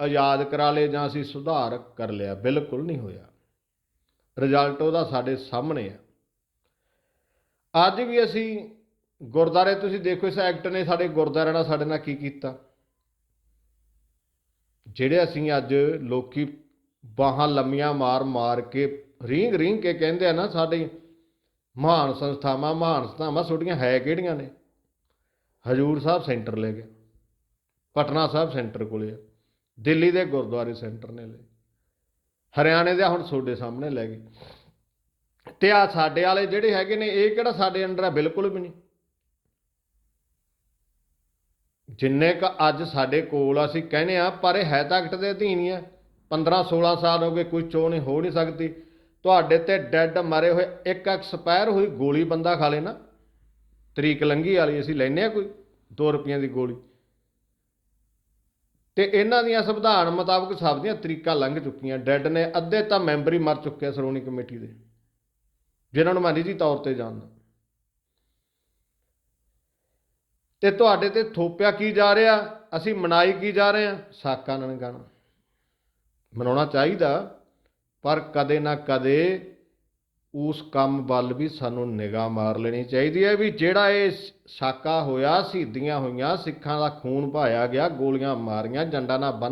ਆਜ਼ਾਦ ਕਰਾ ਲਏ ਜਾਂ ਅਸੀਂ ਸੁਧਾਰ ਕਰ ਲਿਆ, ਬਿਲਕੁਲ ਨਹੀਂ ਹੋਇਆ। ਰਿਜ਼ਲਟ ਉਹਦਾ ਸਾਡੇ ਸਾਹਮਣੇ ਆ। ਅੱਜ ਵੀ ਅਸੀਂ ਗੁਰਦਾਰੇ ਤੁਸੀਂ ਦੇਖੋ ਇਸ ਐਕਟ ਨੇ ਸਾਡੇ ਗੁਰਦਾਰਿਆਂ ਨਾਲ ਸਾਡੇ ਨਾਲ ਕੀ ਕੀਤਾ? ਜਿਹੜੇ ਅਸੀਂ ਅੱਜ ਲੋਕੀ ਬਾਹਾਂ ਲੰਮੀਆਂ ਮਾਰ ਮਾਰ ਕੇ ਰੀਂਗ ਰੀਂਗ ਕੇ ਕਹਿੰਦੇ ਆ ਨਾ, ਸਾਡੇ ਮਹਾਨ ਸੰਸਥਾਵਾਂ ਮਹਾਨ ਸੰਸਥਾਵਾਂ ਛੋਟੀਆਂ ਹੈ ਕਿਹੜੀਆਂ ਨੇ? ਹਜੂਰ ਸਾਹਿਬ ਸੈਂਟਰ ਲੈ ਗਏ। ਪਟਨਾ ਸਾਹਿਬ ਸੈਂਟਰ ਕੋਲੇ ਆ। ਦਿੱਲੀ ਦੇ ਗੁਰਦੁਆਰੇ ਸੈਂਟਰ ਨੇ ਲਏ। ਹਰਿਆਣੇ ਦੇ ਹੁਣ ਤੁਹਾਡੇ ਸਾਹਮਣੇ ਲੈ ਗਏ। ਤੇ ਆ ਸਾਡੇ ਵਾਲੇ ਜਿਹੜੇ ਹੈਗੇ ਨੇ, ਇਹ ਕਿਹੜਾ ਸਾਡੇ ਅੰਡਰ ਆ? ਬਿਲਕੁਲ ਵੀ ਨਹੀਂ। ਜਿੰਨੇ ਕ ਅੱਜ ਸਾਡੇ ਕੋਲ ਅਸੀਂ ਕਹਿੰਦੇ ਆ, ਪਰ ਇਹ ਹੈ ਤਾਂ ਐਕਟ ਦੇ ਅਧੀਨ ਹੀ ਆ। 15 16 ਸਾਲ ਹੋ ਗਏ, ਕੋਈ ਚੋਣ ਨਹੀਂ ਹੋ ਨਹੀਂ ਸਕਦੀ। ਤੁਹਾਡੇ ਤੇ ਡੈੱਡ ਮਰੇ ਹੋਏ, ਇੱਕ ਐਕਸਪਾਇਰ ਹੋਈ, ਗੋਲੀ ਬੰਦਾ ਖਾ ਲੇ ਨਾ। ਤਰੀਕ ਲੰਘੀ ਵਾਲੀ, ਅਸੀਂ ਲੈਨੇ ਆ ਕੋਈ 2 ਰੁਪਈਆਂ ਦੀ ਗੋਲੀ। ਤੇ ਇਹਨਾਂ ਦੀਆਂ ਸੰਵਿਧਾਨ ਮੁਤਾਬਕ ਸਭ ਦੀਆਂ ਤਰੀਕਾਂ ਲੰਘ ਚੁੱਕੀਆਂ। ਡੈੱਡ ਨੇ ਅੱਧੇ ਤਾਂ ਮੈਂਬਰ ਹੀ ਮਰ ਚੁੱਕੇ ਆ ਸ਼੍ਰੋਮਣੀ ਕਮੇਟੀ ਦੇ, ਜਿਨ੍ਹਾਂ ਨੂੰ ਮੈਂ ਨਿੱਜੀ ਤੌਰ ਤੇ ਜਾਣਦਾ। ਤੇ ਤੁਹਾਡੇ ਤੇ ਥੋਪਿਆ ਕੀ ਜਾ ਰਿਹਾ? ਅਸੀਂ ਮਨਾਈ ਕੀ ਜਾ ਰਹੇ ਆ ਸਾਕਾ ਨਨਗਾਣਾ ਮਨਾਉਣਾ ਚਾਹੀਦਾ, ਪਰ ਕਦੇ ਨਾ ਕਦੇ ਉਸ ਕੰਮ ਵੱਲ ਵੀ ਸਾਨੂੰ ਨਿਗਾਹ ਮਾਰ ਲੈਣੀ ਚਾਹੀਦੀ ਹੈ ਵੀ ਜਿਹੜਾ ਇਹ ਸਾਕਾ ਹੋਇਆ, ਸ਼ਹੀਦੀਆਂ ਹੋਈਆਂ, ਸਿੱਖਾਂ ਦਾ ਖੂਨ ਵਹਾਇਆ ਗਿਆ, ਗੋਲੀਆਂ ਮਾਰੀਆਂ, ਜੰਡਾਂ ਨਾਲ ਬੰਨ੍ਹ